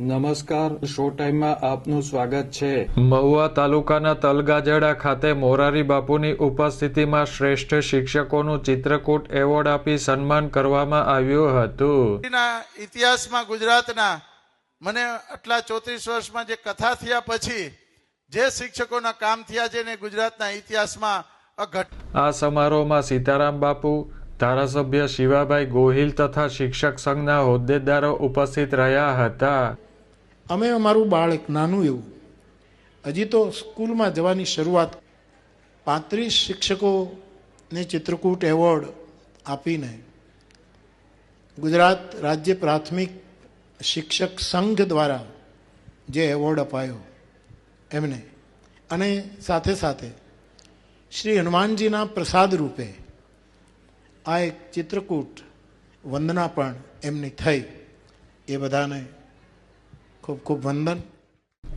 નમસ્કાર શો ટાઈમમાં આપનું સ્વાગત છે. મહુવા તાલુકાના તલગાજડા ખાતે મોરારી બાપુની ઉપસ્થિતિમાં શ્રેષ્ઠ શિક્ષકોનું ચિત્રકૂટ એવોર્ડ આપી સન્માન કરવામાં આવ્યું હતું. ઇતિહાસમાં ગુજરાતના મને આટલા ચોત્રીસ વર્ષમાં જે કથા થયા પછી જે શિક્ષકોના કામ થયા છે ને ગુજરાતના ઇતિહાસમાં અઘટ આ સમારોહમાં સીતારામ બાપુ ધારાસભ્ય શિવાભાઈ ગોહિલ તથા શિક્ષક સંઘના હોદ્દેદારો ઉપસ્થિત રહ્યા હતા. અમે અમારું બાળક નાનું એવું. હજી તો સ્કૂલમાં જવાની શરૂઆત પાંત્રીસ શિક્ષકોને ચિત્રકૂટ એવોર્ડ આપીને ગુજરાત રાજ્ય પ્રાથમિક શિક્ષક સંઘ દ્વારા જે એવોર્ડ અપાયો એમને. અને સાથે સાથે શ્રી હનુમાનજીના પ્રસાદ રૂપે આ એક ચિત્રકૂટ વંદના પણ એમની થઈ. એ બધાને ખૂબ ખૂબ વંદન.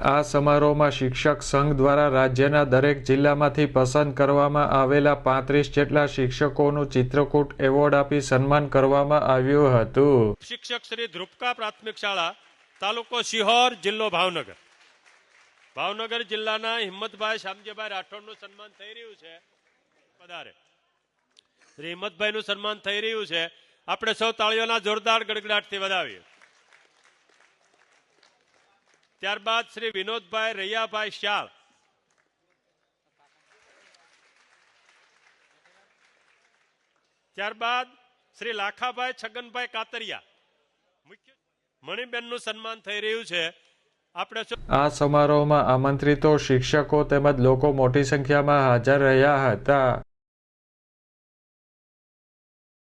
આ સમારોહમાં શિક્ષક સંઘ દ્વારા રાજ્યના દરેક જિલ્લામાંથી પસંદ કરવામાં આવેલા પાંત્રીસ જેટલા શિક્ષકોનું ચિત્રકૂટ એવોર્ડ આપી સન્માન કરવામાં આવ્યું હતું. શિક્ષક શ્રી ધ્રુપકા પ્રાથમિક શાળા તાલુકો સિહોર જિલ્લો ભાવનગર. ભાવનગર જિલ્લાના હિંમતભાઈ શામજીભાઈ રાઠોડનું સન્માન થઈ રહ્યું છે. પધારે. શ્રી હિંમતભાઈનું સન્માન થઈ રહ્યું છે. આપણે સૌ તાળીઓના જોરદાર ગડગડાટથી વધાવીએ. ત્યારબાદ શ્રી વિનોદભાઈ રૈયાભાઈ શાળ ત્યારબાદ શ્રી લાખાભાઈ છગનભાઈ કાતરિયા. મુખ્ય મણિબેનનું સન્માન થઈ રહ્યું છે. આપણે આ સમારોહમાં આમંત્રિતો, શિક્ષકો તેમજ લોકો મોટી સંખ્યામાં હાજર રહ્યા હતા.